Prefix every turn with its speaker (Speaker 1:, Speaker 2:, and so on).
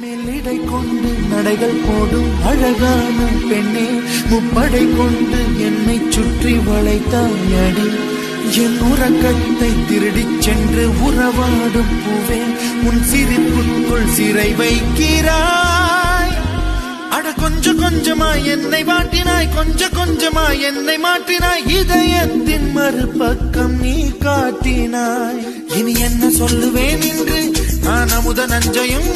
Speaker 1: மெல்லிடை கொண்டு நடைகள் போடும் அழகான பெண்ணே முப்படை கொண்டு என்னை சுற்றி வளைத்தாயடி. என் உறக்கத்தை திருடிச் சென்று உறவாடும் பூவே உன் சிரிப்புக்குள் சிறை வைக்கிறாய். அட கொஞ்சம் கொஞ்சமா என்னை மாட்டினாய் கொஞ்சம் கொஞ்சமா என்னை மாட்டினாய் இதயத்தின் மறுபக்கம் நீ காட்டினாய். இனி என்ன சொல்லுவேன் என்று நான் அமுத நஞ்சையும்